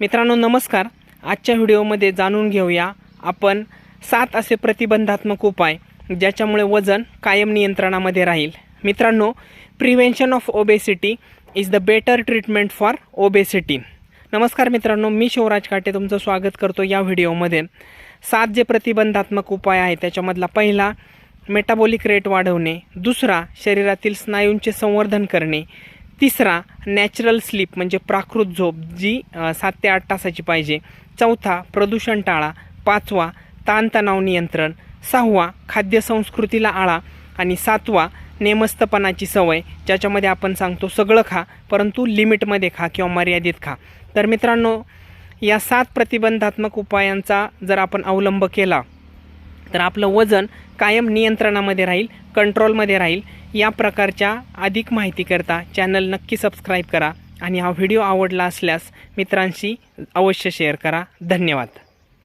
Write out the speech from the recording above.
मित्रांनो नमस्कार. आजच्या व्हिडिओमध्ये जाणून घेऊया आपण सात असे प्रतिबंधात्मक उपाय ज्याच्यामुळे वजन कायम नियंत्रणामध्ये राहील. मित्रांनो prevention of obesity is the better treatment for obesity नमस्कार मित्रांनो मी शिवराज काटे तुमचं स्वागत करतो या व्हिडिओमध्ये. सात जे प्रतिबंधात्मक उपाय आहेत त्याच्यामधला पहिला मेटाबॉलिक रेट वाढवणे. दुसरा शरीरातील स्नायूंचे संवर्धन करणे. तिसरा नॅचरल स्लीप म्हणजे प्राकृत झोप जी सात ते आठ तासाची पाहिजे. चौथा प्रदूषण टाळा. पाचवा ताणतणाव नियंत्रण. सहावा खाद्य संस्कृतीला आळा. आणि सातवा नेमस्तपणाची सवय ज्याच्यामध्ये आपण सांगतो सगळं खा परंतु लिमिटमध्ये खा किंवा मर्यादित खा. तर मित्रांनो या सात प्रतिबंधात्मक उपायांचा जर आपण अवलंब केला तर आपलं वजन कायम नियंत्रणामध्ये राहील कंट्रोलमध्ये राहील. या प्रकारच्या अधिक माहितीकरता चॅनल नक्की सबस्क्राईब करा आणि हा व्हिडिओ आवडला असल्यास मित्रांशी अवश्य शेअर करा. धन्यवाद.